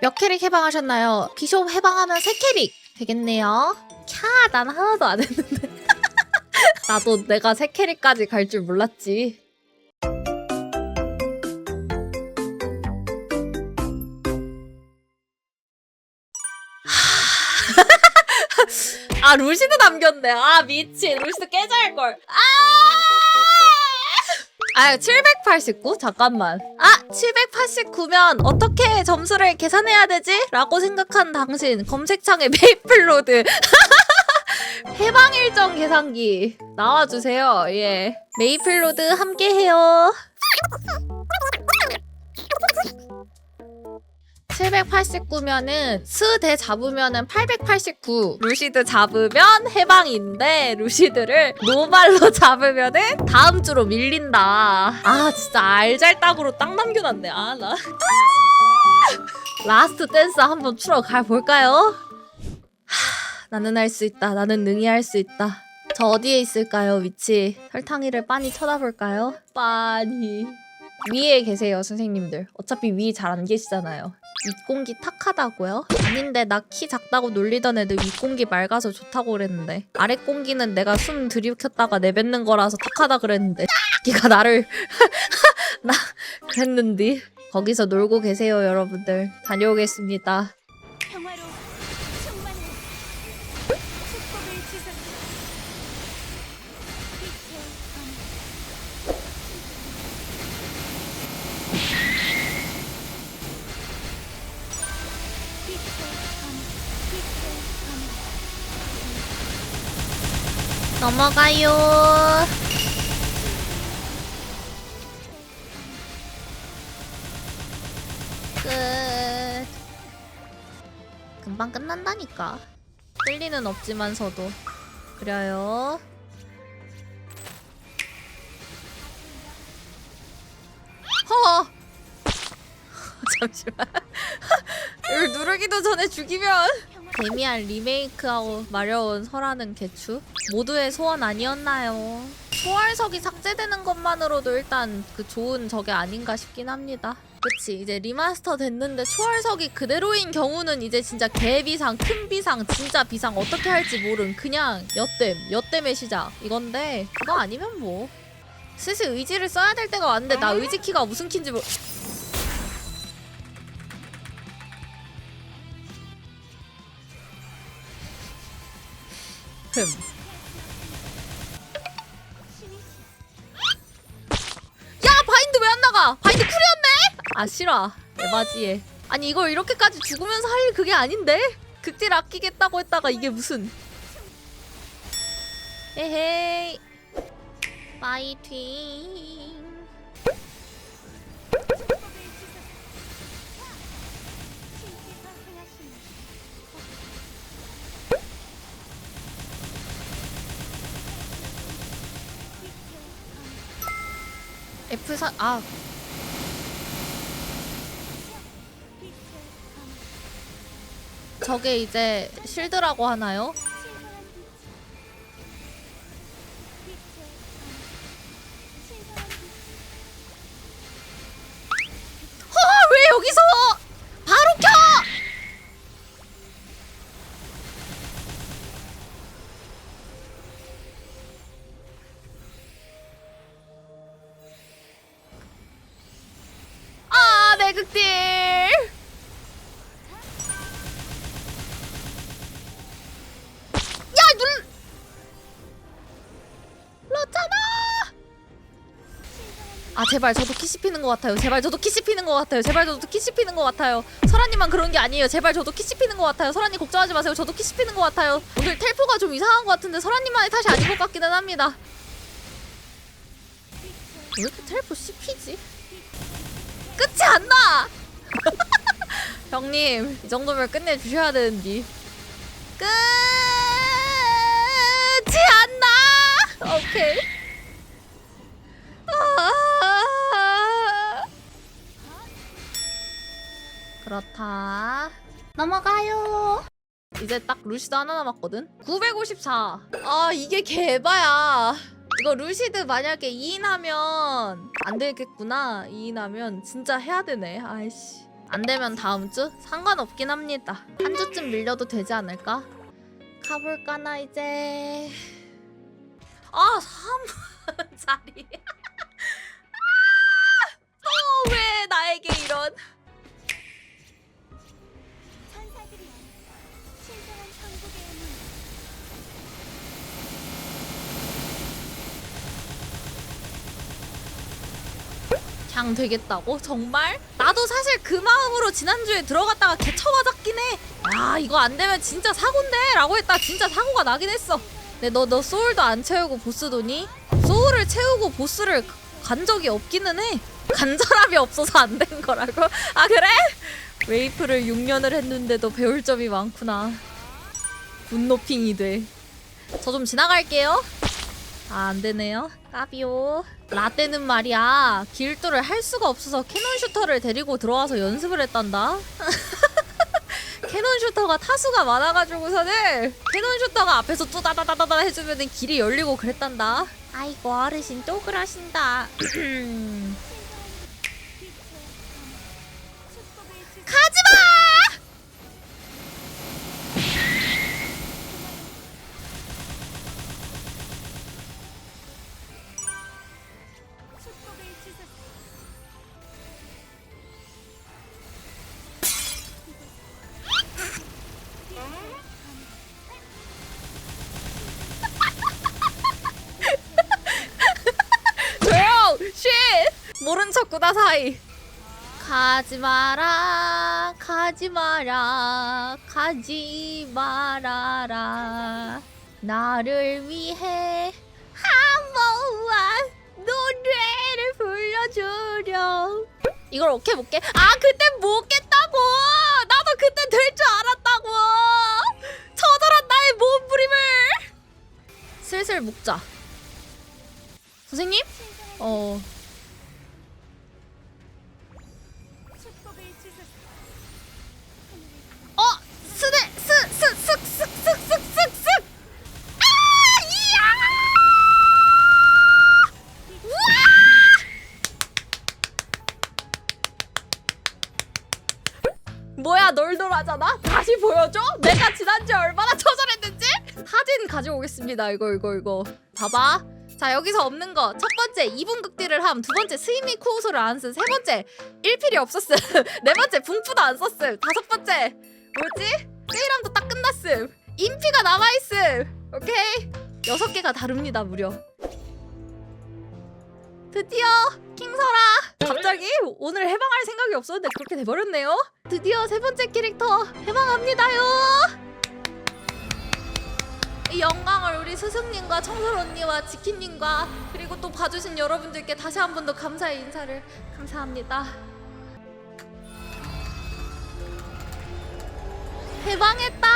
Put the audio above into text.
몇 캐릭 해방하셨나요? 비숍 해방하면 세 캐릭 되겠네요. 캬, 난 하나도 안 했는데. 나도 내가 세 캐릭까지 갈 줄 몰랐지. 아 루시드 남겼네. 아 미친 루시드 깨져할 걸. 아! 아 789? 잠깐만. 아 789면 어떻게 점수를 계산해야 되지? 라고 생각한 당신 검색창에 메이플로드 해방 일정 계산기 나와주세요. 예. 메이플로드 함께해요. 789면은 스대 잡으면은 889 루시드 잡으면 해방인데 루시드를 노발로 잡으면은 다음 주로 밀린다. 아 진짜 알잘딱으로 딱 남겨놨네. 아나. 라스트 댄스 한번 추러 가볼까요? 하, 나는 할 수 있다. 나는 능히 할 수 있다. 저 어디에 있을까요 위치? 설탕이를 빤히 쳐다볼까요? 빤히 위에 계세요 선생님들. 어차피 위 잘 안 계시잖아요. 윗공기 탁하다고요? 아닌데 나 키 작다고 놀리던 애들 윗공기 맑아서 좋다고 그랬는데. 아랫공기는 내가 숨 들이켰다가 내뱉는 거라서 탁하다 그랬는데. 기가 나를. 나 그랬는데 거기서 놀고 계세요 여러분들. 다녀오겠습니다 넘어가요. 끝. 금방 끝난다니까. 끌 리는 없지만서도. 그래요. 허! 잠시만. 이걸 누르기도 전에 죽이면 데미안 리메이크하고 마려운 설하는 개추 모두의 소원 아니었나요? 초월석이 삭제되는 것만으로도 일단 그 좋은 적이 아닌가 싶긴 합니다. 그치 이제 리마스터 됐는데 초월석이 그대로인 경우는 이제 진짜 개비상 큰 비상 진짜 비상 어떻게 할지 모른 그냥 엿댐 엿댐의 시작 이건데 그거 아니면 뭐 슬슬 의지를 써야 될 때가 왔는데 나 의지 키가 무슨 키인지 모르 흠 야 바인드 왜 안 나가? 바인드 쿨이었네? 아 싫어 에바지에 아니 이걸 이렇게까지 죽으면서 할 그게 아닌데? 극딜 아끼겠다고 했다가 이게 무슨 에헤이 파이팅 F4 아 저게 이제 실드라고 하나요? 아 제발 저도 키 씹히는 것 같아요. 제발 저도 키 씹히는 것 같아요. 제발 저도 키 씹히는 것 같아요. 설아님만 그런 게 아니에요. 제발 저도 키 씹히는 것 같아요. 설아님 걱정하지 마세요. 저도 키 씹히는 것 같아요. 오늘 텔포가 좀 이상한 것 같은데 설아님만의 탓이 아닌 것 같기는 합니다. 왜 이렇게 텔포 씹히지? 끝이 안 나! 형님 이 정도면 끝내주셔야 되는데 끝이 안 나! 오케이 그렇다. 넘어가요. 이제 딱 루시드 하나 남았거든. 954. 아 이게 개바야. 이거 루시드 만약에 2인 하면 안 되겠구나. 2인 하면 진짜 해야 되네. 아이씨. 안 되면 다음 주 상관없긴 합니다. 한 주쯤 밀려도 되지 않을까? 가볼까나 이제. 아 3자리. 장 되겠다고? 정말? 나도 사실 그 마음으로 지난주에 들어갔다가 개쳐 맞았긴 해. 아 이거 안 되면 진짜 사고인데? 라고 했다 진짜 사고가 나긴 했어. 근데 너, 너 소울도 안 채우고 보스 도니? 소울을 채우고 보스를 간 적이 없기는 해. 간절함이 없어서 안 된 거라고? 아 그래? 웨이프를 6년을 했는데도 배울 점이 많구나. 분노핑이 돼. 저 좀 지나갈게요. 아, 안 되네요. 까비오. 라떼는 말이야. 길도를 할 수가 없어서 캐논 슈터를 데리고 들어와서 연습을 했단다. 캐논 슈터가 타수가 많아가지고서는 캐논 슈터가 앞에서 뚜다다다다다 해주면 길이 열리고 그랬단다. 아이고 어르신 또 그러신다. 빛의 밤 축복을 주소서 가지마! 모른 척구나 사이. 가지 마라, 가지 마라, 가지 말아라. 나를 위해 한 번만 노래를 불러주렴. 이걸 어떻게 못게? 아, 그때 못 깼다고! 나도 그때 될 줄 알았다고! 처절한 나의 몸부림을! 슬슬 묶자. 선생님? 어. 스네! 스! 스! 슥! 슥! 슥! 슥! 슥! 슥! 아! 이야! 우와! 뭐야 널널하잖아? 다시 보여줘? 내가 지난주에 얼마나 처절했는지? 사진 가져오겠습니다 이거 이거 이거 봐봐 자 여기서 없는 거 첫 번째 2분 극딜을 함 두 번째 스이미 쿠우소를 안 쓴 세 번째 1필이 없었음 네 번째 붕푸도 안 썼음 다섯 번째 뭐지? 세이람도 딱 끝났음. 인피가 남아있음. 오케이? 여섯 개가 다릅니다 무려. 드디어 킹설아. 갑자기 오늘 해방할 생각이 없었는데 그렇게 돼버렸네요. 드디어 세 번째 캐릭터 해방합니다요. 이 영광을 우리 스승님과 청설 언니와 지키님과 그리고 또 봐주신 여러분들께 다시 한 번 더 감사의 인사를 감사합니다 대박했다!